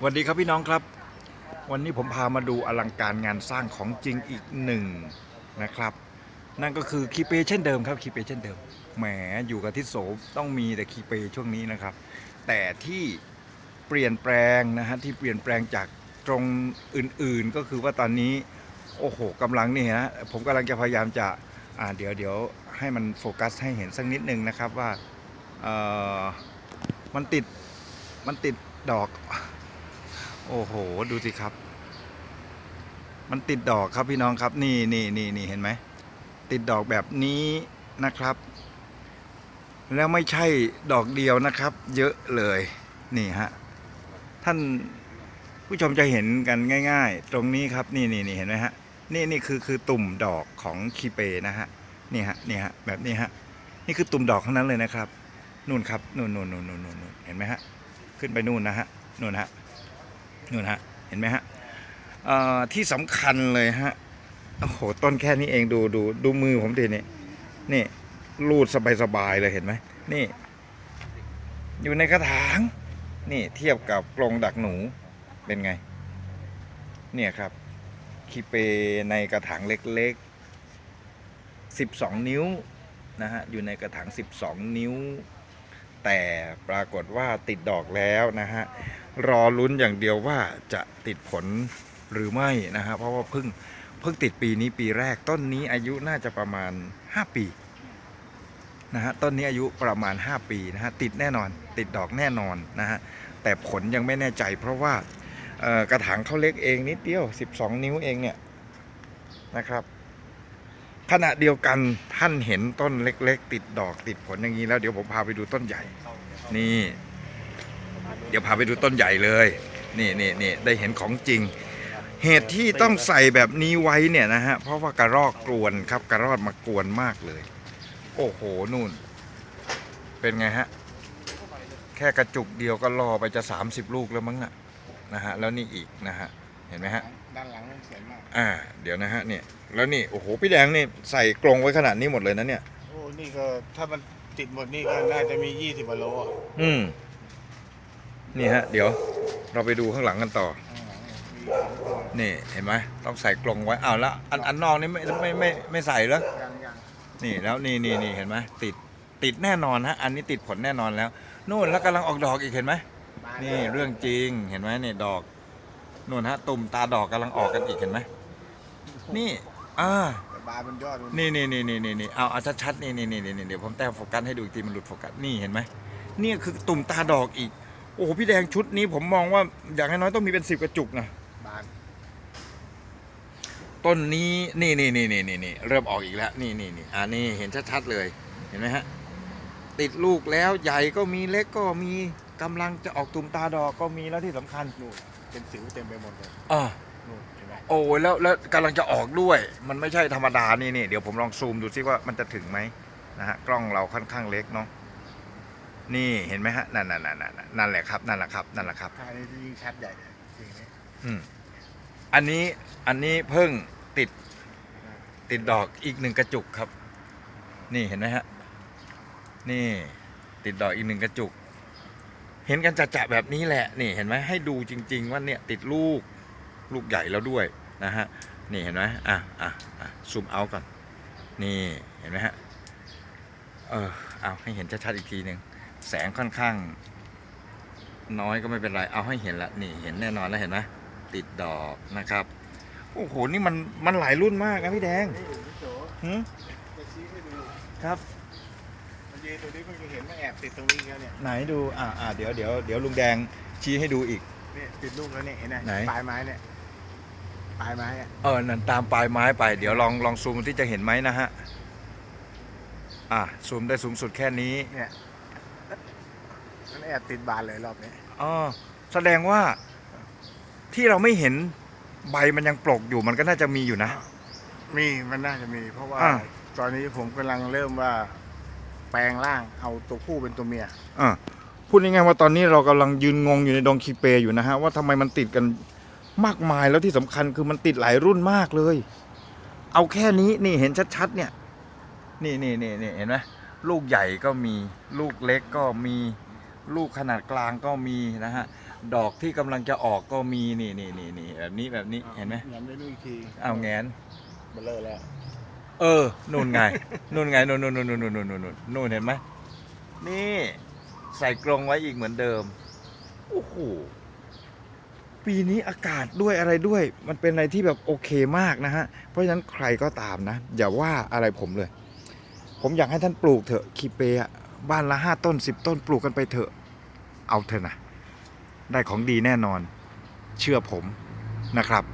สวัสดีครับพี่น้องครับ วันนี้ผมพามาดูอลังการงานสร้างของจริงอีกหนึ่งนะครับ นั่นก็คือคีเปเช่นเดิมครับคีเปเช่นเดิมแหมอยู่กับทิศโสต้องมีแต่คีเปช่วงนี้นะครับ แต่ที่เปลี่ยนแปลงนะฮะที่เปลี่ยนแปลงจากตรงอื่นๆ ก็คือว่าตอนนี้โอ้โหกำลังนี่ฮะผมกำลังจะพยายามจะอ่าเดี๋ยวเดี๋ยวให้มันโฟกัสให้เห็นสักนิดนึงนะครับว่าเออมันติดมันติดดอก โอ้โห ดูสิครับ มันติดดอกครับพี่น้องครับ นี่นี่นี่นี่เห็นไหม ติดดอกแบบนี้นะครับ แล้วไม่ใช่ดอกเดียวนะครับ เยอะเลย นี่ฮะ ท่านผู้ชมจะเห็นกันง่าย ๆ ตรงนี้ครับ นี่นี่นี่เห็นไหมฮะ นี่นี่คือคือตุ่มดอกของคีเปนะฮะ นี่ฮะ นี่ฮะ แบบนี้ฮะ นี่คือตุ่มดอกทั้งนั้นเลยนะครับ นู่นครับ นู่นนู่นนู่นนู่นนู่นนู่นเห็นไหมฮะ ขึ้นไปนู่นนะฮะ นู่นฮะ นู่นฮะเห็นไหมฮะที่สำคัญเลยฮะโอ้โหต้นแค่นี้เองดูดูดูมือผมดินี่นี่รูดสบายๆเลยเห็นไหมนี่ อยู่ในกระถาง นี่เทียบกับกรงดักหนูเป็นไง เนี่ยครับคีเปในกระถางเล็กๆ 12 นิ้วนะฮะอยู่ในกระถาง 12 นิ้ว แต่ปรากฏว่าติดดอกแล้วนะฮะรอลุ้นอย่างเดียวว่าจะติดผลหรือไม่นะฮะเพราะว่าเพิ่งเพิ่งติดปีนี้ปีแรกต้นนี้อายุน่าจะประมาณ 5 ปีนะฮะต้นนี้อายุประมาณ 5 ปีนะฮะติดแน่นอน ติดดอกแน่นอนนะฮะแต่ผลยังไม่แน่ใจ เพราะว่ากระถางเขาเล็กเองนิดเดียว 12 นิ้วเองเนี่ยนะครับ ขณะเดียวกันท่านเห็นต้นเล็ก ๆ ติดดอกติดผลอย่างนี้แล้วเดี๋ยวผมพาไปดูต้นใหญ่ นี่ เดี๋ยวพาไปดูต้นใหญ่เลย นี่นี่นี่ได้เห็นของจริง เหตุที่ต้องใส่แบบนี้ไว้เนี่ยนะฮะเพราะว่ากระรอกกรวนครับกระรอกมากวนมากเลย โอ้โหนู่น เป็นไงฮะแค่กระจุกเดียวก็รอไปจะ 30 ลูกแล้วมั้งอะนะฮะแล้วนี่อีกนะฮะ เห็นไหมฮะ ด้านหลังมันสวยมาก อ่า เดี๋ยวนะฮะเนี่ยแล้วนี่โอ้โหพี่แดงนี่ใส่กรงไว้ขนาดนี้หมดเลยนะเนี่ย โอ้ นี่ก็ถ้ามันติดหมดนี่ก็น่าจะมี20กว่าโลอะอืมนี่ฮะ เดี๋ยวเราไปดูข้างหลังกันต่อ ข้างหลังเนี่ยมีสองตัวนี่เห็นไหมต้องใส่กรงไว้อ้าวแล้วอันอันนอกนี่ไม่ไม่ไม่ไม่ใส่แล้ว ยังยังนี่แล้วนี่นี่นี่เห็นไหมติดติดแน่นอนฮะอันนี้ติดผลแน่นอนแล้วนู่นแล้วกำลังออกดอกอีกเห็นไหมบานนี่เรื่องจริงเห็นไหมนี่ดอก นู่นฮะตุ่มตาดอกกำลังออกกันอีกเห็นไหมนี่อ่าแต่บานมันยอดมันนี่นี่นี่นี่นี่นี่เอาเอาชัดๆนี่นี่นี่นี่เดี๋ยวผมแต้มโฟกัสให้ดูอีกทีมันหลุดโฟกัสนี่เห็นไหมนี่คือตุ่มตาดอกอีก โอ้โหพี่แดงชุดนี้ผมมองว่าอย่างน้อยๆต้องมีเป็นสิบกระจุกนะบานต้นนี้นี่นี่นี่นี่นี่นี่เริ่มออกอีกแล้ว นี่นี่นี่อ่านี่เห็นชัดๆเลย เห็นไหมฮะติดลูกแล้วใหญ่ก็มีเล็กก็มี กำลังจะออกตุ่มตาดอกก็มีแล้วที่สำคัญนู่นเป็นสิวเต็มไปหมดเลยอ่านู่นเห็นไหมโอ้ยแล้วแล้วกำลังจะออกด้วย มันไม่ใช่ธรรมดานี่นี่เดี๋ยวผมลองซูมดูซิว่ามันจะถึงไหมนะฮะกล้องเราค่อนข้างเล็กเนาะนี่เห็นไหมฮะนั่นนั่นนั่นนั่นนั่นแหละครับนั่นแหละครับนั่นแหละครับถ้าอันนี้จะยิ่งชัดใหญ่เลยจริงไหมอืมอันนี้อันนี้เพิ่งติดติดดอกอีกหนึ่งกระจุกครับ นี่เห็นไหมฮะนี่ติดดอกอีกหนึ่งกระจุก เห็นกันจะแบบนี้แหละนี่เห็นไหมให้ดูจริง ๆ ว่าเนี่ยติดลูกลูกใหญ่แล้วด้วยนะฮะนี่เห็นไหมอะอะอะซูมเอาก่อนนี่เห็นไหมฮะเออเอาให้เห็นชัดๆอีกทีหนึ่งแสงค่อนข้าง น้อยก็ไม่เป็นไรเอาให้เห็นละนี่เห็นแน่นอนแล้วเห็นไหมติดดอกนะครับโอ้โหนี่มันมันหลายรุ่นมากนะพี่แดงหืมครับ ยืนตัวนี้เพิ่งจะเห็นว่าแอบติดตรงนี้แล้วเนี่ยไหนดูอ่าอ่าเดี๋ยวเดี๋ยวเดี๋ยวลุงแดงชี้ให้ดูอีกเนี่ยติดลูกแล้วเนี่ยเห็นไหมไหน ปลายไม้เนี่ยปลายไม้อะเออนั่นตามปลายไม้ไป เดี๋ยวลองลองซูมที่จะเห็นไหมนะฮะอ่าซูมได้สูงสุดแค่นี้เนี่ยมันแอบติดบานเลยรอบนี้อ๋อแสดงว่าที่เราไม่เห็นใบมันยังปลกอยู่มันก็น่าจะมีอยู่นะ มีมันน่าจะมี เพราะว่าอ่า ตอนนี้ผมกำลังเริ่มว่า แปลงร่างเอาตัวผู้เป็นตัวเมีย อ่าพูดง่ายๆว่าตอนนี้เรากำลังยืนงงอยู่ในดงคีเปอยู่นะฮะว่าทำไมมันติดกันมากมายแล้วที่สำคัญคือมันติดหลายรุ่นมากเลย เอาแค่นี้นี่เห็นชัดๆเนี่ย นี่นี่นี่นี่เห็นไหมลูกใหญ่ก็มีลูกเล็กก็มีลูกขนาดกลางก็มีนะฮะดอกที่กำลังจะออกก็มีนี่นี่นี่นี่แบบนี้แบบนี้เห็นไหมงั้นได้ดูอีกทีเอาแงนเบลอแล้ว เออนู่นไงนู่นไงนู่นนู่นนู่นนู่นนู่นนู่นนู่นนู่นเห็นไหมนี่ใส่กรงไว้อีกเหมือนเดิมโอ้โหปีนี้อากาศด้วยอะไรด้วย มันเป็นอะไรที่แบบโอเคมากนะฮะ เพราะฉะนั้นใครก็ตามนะ อย่าว่าอะไรผมเลย ผมอยากให้ท่านปลูกเถอะคีเปอะบ้านละห้าต้นสิบต้นปลูกกันไปเถอะ เอาเถอะนะ ได้ของดีแน่นอน เชื่อผมนะครับ